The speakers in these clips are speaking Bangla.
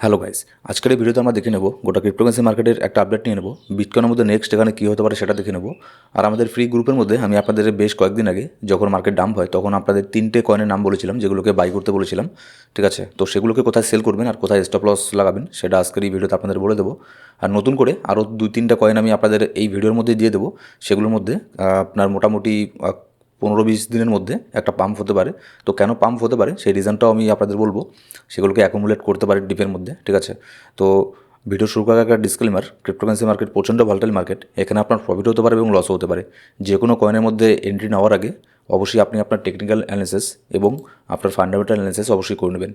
হ্যালো গাইস, আজকের এই ভিডিওতে আমরা দেখে নেব গোটা ক্রিপ্টোকারেন্সি মার্কেটের একটা আপডেট নিয়ে নেব। বিটকয়েনের মধ্যে নেক্সট এখানে কী হতে পারে সেটা দেখে নেব। আর আমাদের ফ্রি গ্রুপের মধ্যে আমি আপনাদের বেশ কয়েকদিন আগে যখন মার্কেট ডাম্প হয় তখন আপনাদের তিনটে কয়েনের নাম বলেছিলাম, যেগুলোকে বাই করতে বলেছিলাম। ঠিক আছে? তো সেগুলোকে কোথায় সেল করবেন আর কোথায় স্টপ লস লাগাবেন সেটা আজকের এই ভিডিওতে আপনাদের বলে দেবো। আর নতুন করে আরও দুই তিনটা কয়েন আমি আপনাদের এই ভিডিওর মধ্যে দিয়ে দেবো। সেগুলোর মধ্যে আপনার মোটামুটি পনেরো বিশ দিনের মধ্যে একটা পাম্প হতে পারে। তো কেন পাম্প হতে পারে? সেই রিজনটাও আমি আপনাদের বলব। সেগুলোকে অ্যাকুমুলেট করতে পারে ডিপের মধ্যে, ঠিক আছে? তো ভিডিও শুরু করার একটা ডিসক্লেমার ক্রিপ্টোকারেন্সি মার্কেট প্রচণ্ড ভলটাইল মার্কেট এখানে আপনার প্রফিট হতে পারে এবং লসও হতে পারে। যে কোনো কয়েনের মধ্যে এন্ট্রি নেওয়ার আগে অবশ্যই আপনি আপনার টেকনিক্যাল অ্যানালিসিস এবং আপনার ফান্ডামেন্টাল অ্যানালিসিস অবশ্যই করে নেবেন।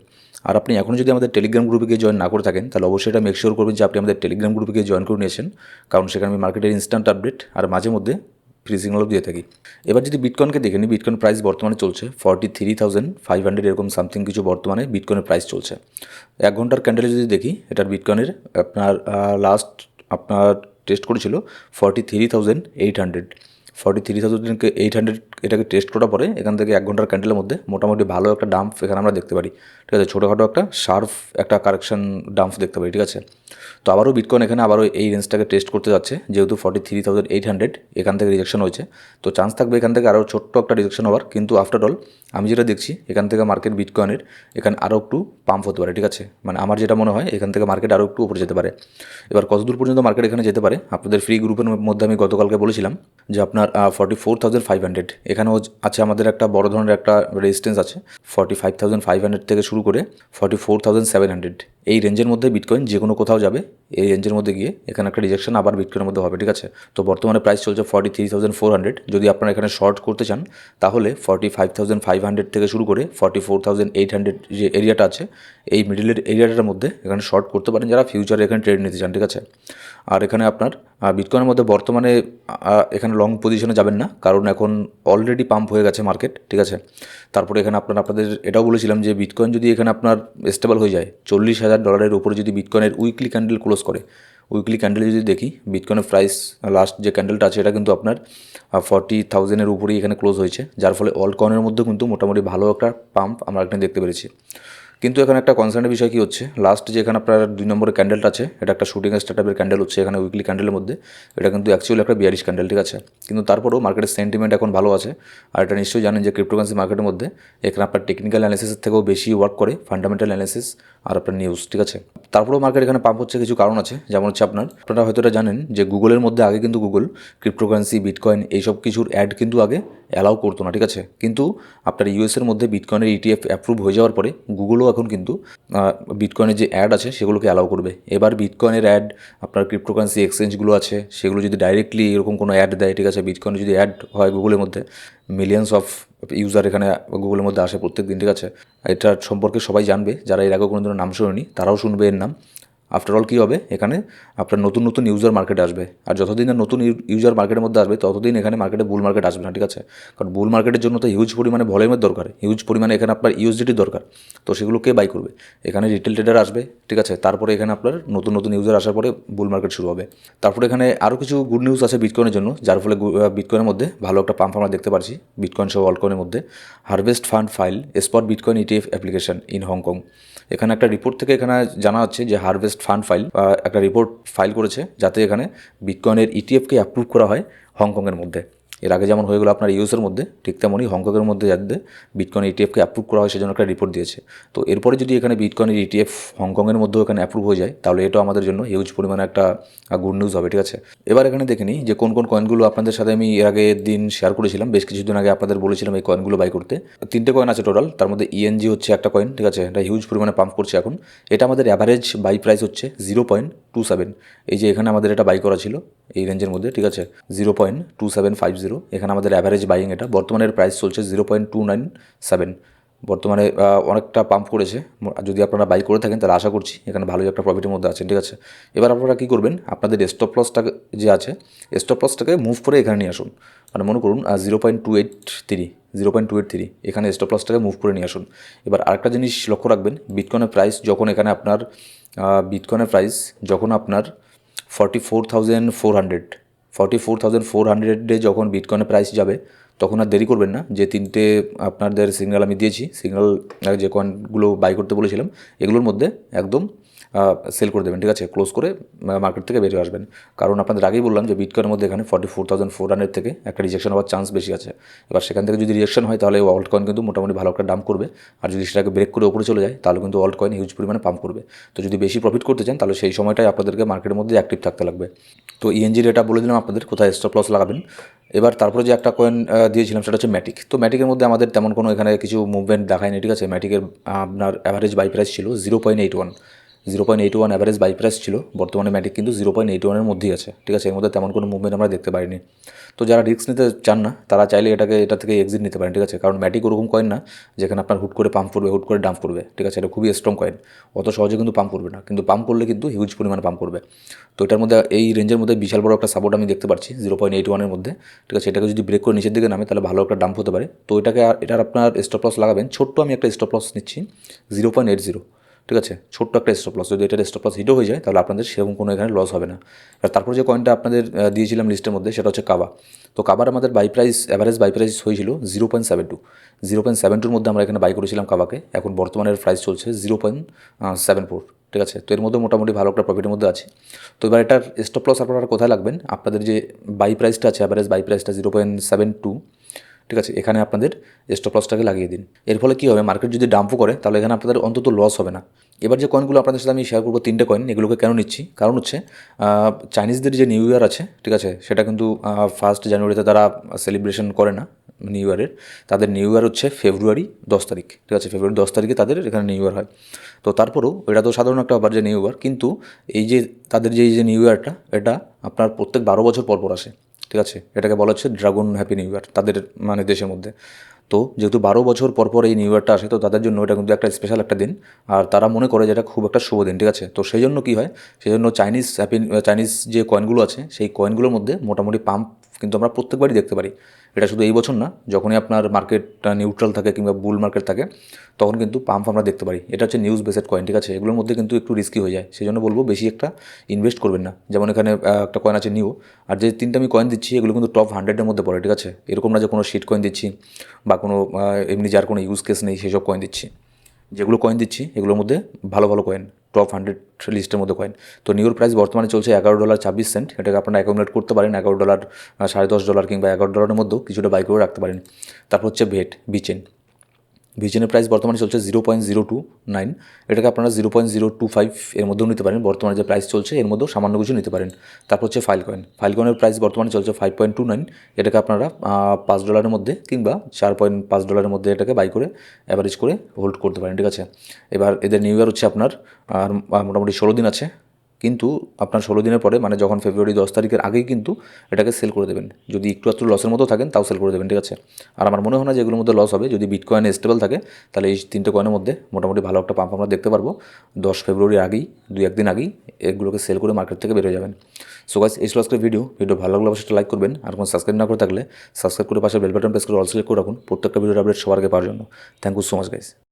আর আপনি এখনও যদি আমাদের টেলিগ্রাম গ্রুপে গিয়ে জয়েন না করে থাকেন, তাহলে অবশ্যই এটা মেক শিওর করবেন যে আপনি আমাদের টেলিগ্রাম গ্রুপে গিয়ে জয়েন করে নিয়েছেন। কারণ সেখানে আমি মার্কেটের ইনস্ট্যান্ট আপডেট আর মাঝে মধ্যে ফ্রি সিগনালও দিয়ে থাকি। এবার যদি বিটকয়েনকে দেখে নিই বিটকয়েন প্রাইস বর্তমানে চলছে forty three thousand five hundred এরকম সামথিং কিছু বর্তমানে বিটকয়েনের প্রাইস চলছে। এক ঘণ্টার ক্যান্ডেলে যদি দেখি, এটার বিটকয়েনের আপনার লাস্ট আপনার টেস্ট করেছিল forty three thousand eight hundred forty three থাউজেন্ডকে eight hundred এটাকে টেস্ট করার পরে এখান থেকে এক ঘণ্টার ক্যান্ডেলের মধ্যে মোটামুটি ভালো একটা ডাম্প এখানে আমরা দেখতে পারি। ঠিক আছে, ছোটোখাটো একটা শার্প একটা কারেকশন ডাম্প দেখতে পারি, ঠিক আছে? তো আবারও বিটকয়েন এখানে আবারও এই রেঞ্জটাকে টেস্ট করতে যাচ্ছে, যেহেতু forty three thousand eight hundred এখান থেকে রিজেকশন হয়েছে। তো চান্স থাকবে এখান থেকে আরও ছোট্ট একটা রিজেকশন হওয়ার। কিন্তু আফটার অল আমি যেটা দেখছি, এখান থেকে মার্কেট বিটকয়েনের এখানে আরও একটু পাম্প হতে পারে, ঠিক আছে? মানে আমার যেটা মনে হয়, এখান থেকে মার্কেট আরও একটু উপরে যেতে পারে। এবার কতদূর পর্যন্ত মার্কেট এখানে যেতে পারে, আপনাদের ফ্রি গ্রুপের মধ্যে আমি গতকালকে বলেছিলাম। যে আপনার forty four thousand five hundred এখানেও আছে আমাদের একটা বড় ধরনের একটা রেজিস্ট্যান্স আছে forty five thousand five hundred থেকে শুরু করে forty four thousand seven hundred এই রেঞ্জের মধ্যে বিটকয়েন যে কোনো কোথাও যাবে, এই রেঞ্জের মধ্যে গিয়ে এখানে একটা রিজেকশন আবার বিটকয়েনের মধ্যে হবে, ঠিক আছে? তো বর্তমানে প্রাইস চলছে forty three thousand four hundred যদি আপনারা এখানে শর্ট করতে চান, তাহলে forty five thousand five hundred থেকে শুরু করে forty four thousand eight hundred যে এরিয়াটা আছে, এই মিডিলের এরিয়াটার মধ্যে এখানে শর্ট করতে পারেন যারা ফিউচারে এখানে ট্রেড নিতে চান, ঠিক আছে? আর এখানে আপনার বিটকয়েনের মধ্যে বর্তমানে এখানে লং পজিশনে যাবেন না, কারণ এখন অলরেডি পাম্প হয়ে গেছে মার্কেট ঠিক আছে? তারপরে এখানে আপনার, আপনাদের এটাও বলেছিলাম যে বিটকয়েন যদি এখানে আপনার স্টেবল হয়ে যায়, চল্লিশ হাজার ডলারের উপরে যদি বিটকয়েনের উইকলি ক্যান্ডেল ক্লোজ করে উইকলি ক্যান্ডেল যদি দেখি বিটকয়েনের প্রাইস লাস্ট যে ক্যান্ডেলটা আছে এটা কিন্তু আপনার ফর্টি থাউজেন্ডের উপরেই এখানে ক্লোজ হয়েছে, যার ফলে অল কয়েনের মধ্যে কিন্তু মোটামুটি ভালো একটা পাম্প আমরা এখানে দেখতে পেরেছি। কিন্তু এখানে একটা কনসার্নের বিষয় কী হচ্ছে? লাস্ট যে এখানে আপনার দুই নম্বরের ক্যান্ডেলটা আছে, এটা একটা শুটিং স্টার টাইপের ক্যান্ডেল হচ্ছে এখানে উইকলি ক্যান্ডেলের মধ্যে। এটা কিন্তু অ্যাকচুয়ালি একটা বিয়ারিশ ক্যান্ডেল ঠিক আছে? কিন্তু তারপরেও মার্কেটের সেন্টিমেন্ট এখন ভালো আছে। আর এটা নিশ্চয়ই জানেন যে ক্রিপ্টোকারেন্সি মার্কেটের মধ্যে এখানে আপনার টেকনিক্যাল অ্যানালিসিসের থেকেও বেশি ওয়ার্ক করে ফান্ডামেন্টাল অ্যানালিসিস আর আপনার নিউজ ঠিক আছে? তারপরেও মার্কেট এখানে পাম্প হচ্ছে, কিছু কারণ আছে, যেমন হচ্ছে আপনার, আপনারা হয়তো এটা জানেন যে গুগলের মধ্যে আগে কিন্তু গুগল ক্রিপ্টোকারেন্সি বিটকয়েন এইসব কিছুর অ্যাড কিন্তু আগে অ্যালাউ করতো না, ঠিক আছে? কিন্তু আপনার ইউএসের মধ্যে বিটকয়েনের ইটিএফ অ্যাপ্রুভ হয়ে যাওয়ার পরে গুগলও এখন কিন্তু বিটকয়েনের যে অ্যাড আছে সেগুলোকে অ্যালাউ করবে। এবার বিটকয়েনের অ্যাড আপনার ক্রিপ্টোকারেন্সি এক্সচেঞ্জগুলো আছে, সেগুলো যদি ডাইরেক্টলি এরকম কোনো অ্যাড দেয়, ঠিক আছে বিটকয়েনে যদি অ্যাড হয় গুগলের মধ্যে মিলিয়ন্স অফ ইউজার এখানে গুগলের মধ্যে আসে প্রত্যেক দিন ঠিক আছে। এটার সম্পর্কে সবাই জানবে, যারা এর আগে কোনো দিনও নাম শুনেনি, তারাও শুনবে এর নাম। আফটার অল কী হবে? এখানে আপনার নতুন নতুন ইউজার মার্কেটে আসবে। আর যতদিন না নতুন ইউজার মার্কেটের মধ্যে আসবে, ততদিন এখানে মার্কেটে বুল মার্কেট আসবে না, ঠিক আছে? কারণ বুল মার্কেটের জন্য তো হিউজ পরিমাণে ভলিউমের দরকার। হিউজ পরিমাণে এখানে আপনার ইউএসডিটির দরকার। তো সেগুলো কে বাই করবে। এখানে রিটেল ট্রেডার আসবে, ঠিক আছে? তারপরে এখানে আপনার নতুন নতুন ইউজার আসার পরে বুল মার্কেট শুরু হবে। তারপরে এখানে আরও কিছু গুড নিউজ আছে বিটকয়েনের জন্য, যার ফলে বিটকয়েনের মধ্যে ভালো একটা পাম্প আমরা দেখতে পাচ্ছি। বিটকয়েন সহ অলকয়েনের মধ্যে। Harvest Fund file spot bitcoin ETF application in Hong Kong একটা রিপোর্ট থেকে এখানে জানা হচ্ছে যে হারভেস্ট ফান্ড ফাইল একটা রিপোর্ট ফাইল করেছে যাতে এখানে বিটকয়েনের ইটিএফকে অ্যাপ্রুভ করা হয় হংকংয়ের মধ্যে। এর আগে যেমন হয়ে গেলো আপনার ইউএসের মধ্যে, ঠিক তেমনই হংকংয়ের মধ্যে যাতে বিটকয়েন ইটিএফকে অ্যাপ্রুভ করা হয় সেজন্য একটা রিপোর্ট দিয়েছে। তো এরপরে যদি এখানে বিটকয়েনের ইটিএফ হংকংয়ের মধ্যেও এখানে অ্যাপ্রুভ হয়ে যায়, তাহলে এটাও আমাদের জন্য হিউজ পরিমাণে একটা গুড নিউজ হবে, ঠিক আছে? এবার এখানে দেখে নিই যে কোন কোন কয়েনগুলো আপনাদের সাথে আমি এর আগে দিন শেয়ার করেছিলাম, বেশ কিছুদিন আগে আপনাদের বলেছিলাম এই কয়েনগুলো বাই করতে। তিনটে কয়েন আছে টোটাল তার মধ্যে ইএনজি হচ্ছে একটা কয়েন ঠিক আছে? এটা হিউজ পরিমাণে পাম্প করছে এখন। এটা আমাদের অ্যাভারেজ বাই প্রাইস হচ্ছে জিরো পয়েন্ট টু সেভেন এই যে এখানে আমাদের এটা বাই করা ছিল, এই রেঞ্জের মধ্যে, ঠিক আছে? Zero point two seven five zero এখানে আমাদের অ্যাভারেজ বাইং এটা। বর্তমানের প্রাইস চলছে zero point two nine seven বর্তমানে অনেকটা পাম্প করেছে। যদি আপনারা বাই করে থাকেন, তাহলে আশা করছি এখানে ভালোই একটা প্রফিটের মধ্যে আছেন, ঠিক আছে? এবার আপনারা কী করবেন, আপনাদের স্টপ লসটাকে যে আছে স্টপ লসটাকে মুভ করে এখানে নিয়ে আসুন। মানে মনে করুন zero point two eight three zero point two eight three এখানে স্টপ লসটাকে মুভ করে নিয়ে আসুন। এবার আরেকটা জিনিস লক্ষ্য রাখবেন বিটকয়েনের প্রাইস যখন এখানে আপনার বিটকয়েনের প্রাইস যখন আপনার forty four thousand four hundred forty four thousand four হান্ড্রেডে যখন বিটকয়েনের প্রাইস যাবে তখন আর দেরি করবেন না। যে তিনটে আপনাদের সিগনাল আমি দিয়েছি সিগন্যাল যে কয়েনগুলো বাই করতে বলেছিলাম, এগুলোর মধ্যে একদম সেল করে দেবেন, ঠিক আছে? ক্লোজ করে মার্কেট থেকে বেরিয়ে আসবেন। কারণ আপনাদের আগেই বললাম যে বিটকয়েনের মধ্যে এখানে forty four thousand four hundred থেকে একটা রিজেকশন হওয়ার চান্স বেশি আছে। এবার সেখান থেকে যদি রিজেকশন হয়, তাহলে ওয়ার্ল্ড কয়েন কিন্তু মোটামুটি ভালো একটা দাম করবে। আর যদি সেটাকে ব্রেক করে উপরে চলে যায়, তাহলে কিন্তু ওয়ার্ল্ড কয়েন হিউজ পরিমাণে পাম্প করবে। তো যদি বেশি প্রফিট করতে চান, তাহলে সেই সময়টাই আপনাদেরকে মার্কেটের মধ্যে অ্যাক্টিভ থাকতে লাগবে। তো ইএনজি রেটা বলে দিলাম আপনাদের, কোথায় স্টপ লস লাগাবেন। এবার তারপরে যে একটা কয়েন দিয়েছিলাম, সেটা হচ্ছে ম্যাটিক তো ম্যাটিকের মধ্যে আমাদের তেমন কোনো এখানে কিছু মুভমেন্ট দেখায়নি, ঠিক আছে? ম্যাটিকের আপনার অ্যাভারেজ বাই প্রাইস ছিল zero point eight one zero point eight one average buy price ছিল, বর্তমানে ম্যাটিক কিন্তু জিরো পয়েন্ট এইট ওয়ানের মধ্যেই আছে, ঠিক আছে? এর মধ্যে তেমন কোনো মুভমেন্ট আমরা দেখতে পারিনি তো যারা রিস্ক নিতে চান না, তারা চাইলে এটাকে, এটা থেকে এক্সিট নিতে পারেন, ঠিক আছে? কারণ ম্যাটিক ওরকম কয়েন না, যেখানে আপনার হুট করে পাম্প করবে, হুট করে ডাম্প করবে, ঠিক আছে? এটা খুবই স্ট্রং কয়েন অত সহজে কিন্তু পাম্প করবে না। কিন্তু পাম্প করলে কিন্তু হিউজ পরিমাণে পাম্প করবে। তো এটার মধ্যে, এই রেঞ্জের মধ্যে বিশাল বড় একটা সাপোর্ট আমি দেখতে পাচ্ছি জিরো পয়েন্ট এইট ওয়ানের মধ্যে, ঠিক আছে? এটাকে যদি ব্রেক করে নিচের দিকে নামে, তাহলে ভালো একটা ডাম্প হতে পারে। তো এটাকে আর- এটার আপনার স্টপ লস লাগাবেন। ছোট্ট আমি একটা স্টপ লস নিচ্ছি জিরো পয়েন্ট এইট জিরো ঠিক আছে? ছোট্ট একটা স্টপ লস যদি এটা স্টপ লস হিটও হয়ে যায়, তাহলে আপনাদের সেরকম কোনো এখানে লস হবে না। আর তারপর যে কয়েনটা আপনাদের দিয়েছিলাম লিস্টের মধ্যে, সেটা হচ্ছে কাবা। তো কাবার আমাদের buy price average buy price হয়েছিল zero point seven two zero point seven টুর মধ্যে আমরা এখানে বাই করেছিলাম কাবাকে। এখন বর্তমানের প্রাইস চলছে জিরো পয়েন্ট সেভেন ফোর ঠিক আছে? তো এর মধ্যে মোটামুটি ভালো একটা প্রফিটের মধ্যে আছে। তো এবার এটার স্টপ লস আপনারা কোথায় লাগবেন? আপনাদের যে বাই প্রাইসটা আছে অ্যাভারেজ বাই প্রাইসটা জিরো পয়েন্ট সেভেন টু ঠিক আছে? এখানে আপনাদের স্টপ লসটাকে লাগিয়ে দিন। এর ফলে কী হবে? মার্কেট যদি ডাম্পও করে, তাহলে এখানে আপনাদের অন্তত লস হবে না। এবার যে কয়েনগুলো আপনাদের সাথে আমি শেয়ার করব, তিনটে কয়েন এগুলোকে কেন নিচ্ছি? কারণ হচ্ছে চাইনিজদের যে নিউ ইয়ার আছে, ঠিক আছে? সেটা কিন্তু ফার্স্ট জানুয়ারিতে তারা সেলিব্রেশন করে না নিউ ইয়ারের তাদের নিউ ইয়ার হচ্ছে ফেব্রুয়ারি দশ তারিখ, ঠিক আছে? ফেব্রুয়ারি দশ তারিখে তাদের এখানে নিউ ইয়ার হয়। তো তারপরেও, এটা তো সাধারণ একটা ব্যাপার যে নিউ ইয়ার কিন্তু এই যে, তাদের যে, এই যে নিউ ইয়ারটা এটা আপনার প্রত্যেক বারো বছর পর পর আসে। ঠিক আছে? এটাকে বলা হচ্ছে ড্রাগন হ্যাপি নিউ ইয়ার তাদের মানে দেশের মধ্যে। তো যেহেতু বারো বছর পর পর এই নিউ ইয়ারটা আসে, তো তাদের জন্য এটা কিন্তু একটা স্পেশাল একটা দিন। আর তারা মনে করে যে এটা খুব একটা শুভ দিন, ঠিক আছে? তো সেই জন্য কী হয়? সেই জন্য চাইনিজ হ্যাপি চাইনিজ যে কয়েনগুলো আছে, সেই কয়েনগুলোর মধ্যে মোটামুটি পাম্প কিন্তু আমরা প্রত্যেকবারই দেখতে পারি। এটা শুধু এই বছর না, যখনই আপনার মার্কেটটা নিউট্রাল থাকে কিংবা বুল মার্কেট থাকে, তখন কিন্তু পাম্প আমরা দেখতে পারি। এটা হচ্ছে নিউজ বেসেড কয়েন ঠিক আছে? এগুলোর মধ্যে কিন্তু একটু রিস্কি হয়ে যায়। সেই জন্য বলব বেশি একটা ইনভেস্ট করবেন না। যেমন এখানে একটা কয়েন আছে নিউ আর যে তিনটা আমি কয়েন দিচ্ছি, এগুলো কিন্তু টপ হান্ড্রেডের মধ্যে পড়ে, ঠিক আছে? এরকম না যে কোনো শিট কয়েন দিচ্ছি, বা কোনো এমনি যার কোনো ইউজ কেস নেই, সেসব কয়েন দিচ্ছি। যেগুলো কয়েন দিচ্ছি, এগুলোর মধ্যে ভালো ভালো কয়েন টপ হান্ড্রেড লিস্টের মধ্যে কয়েন তো নিউর প্রাইস বর্তমানে চলছে এগারো ডলার ছাব্বিশ সেন্ট এটাকে আপনারা অ্যাকোমোডেট করতে পারেন। এগারো ডলার সাড়ে দশ ডলার কিংবা এগারো ডলারের মধ্যেও কিছুটা বাই করে রাখতে পারেন। তারপর হচ্ছে ভেট বিচেন ভিজনের প্রাইস বর্তমানে চলছে zero point zero two nine এটাকে আপনারা zero point zero two five এর মধ্যেও নিতে পারেন। বর্তমানে যে প্রাইস চলছে, এর মধ্যেও সামান্য কিছু নিতে পারেন। তারপর হচ্ছে ফাইল কয়েন ফাইল কয়েনের প্রাইস বর্তমানে চলছে ফাইভ পয়েন্ট টু নাইন এটাকে আপনারা পাঁচ ডলারের মধ্যে কিংবা চার পয়েন্ট পাঁচ ডলারের মধ্যে এটাকে বাই করে অ্যাভারেজ করে হোল্ড করতে পারেন। ঠিক আছে? এবার এদের নিউ ইয়ার হচ্ছে আপনার মোটামুটি ষোলো দিন আছে। কিন্তু আপনার ষোলো দিনের পরে মানে যখন ফেব্রুয়ারি দশ তারিখের আগেই কিন্তু এটাকে সেল করে দেবেন। যদি একটু একটু লসের মতো থাকেন, তাও সেল করে দেবেন, ঠিক আছে? আর আমার মনে হয় না যে এগুলোর মধ্যে লস হবে। যদি বিটকয়েন স্টেবল থাকে, তাহলে এই তিনটে কয়েনের মধ্যে মোটামুটি ভালো একটা পাম্প আমরা দেখতে পারব। দশ ফেব্রুয়ারির আগেই, দুই একদিন আগেই এগুলোকে সেল করে মার্কেট থেকে বেরিয়ে যাবেন। সো গাইস এই ছিল ভিডিও ভিডিও ভালো লাগলে অবশ্যই লাইক করবেন। আর কোনো সাবস্ক্রাইব না করে থাকলে সাবস্ক্রাইব করে পাশে বেল বাটন প্রেস করে অল সিলেক্ট করে রাখুন। প্রত্যেকটা ভিডিওর আপডেট সবার আগে পাওয়ার জন্য। Thank you so much guys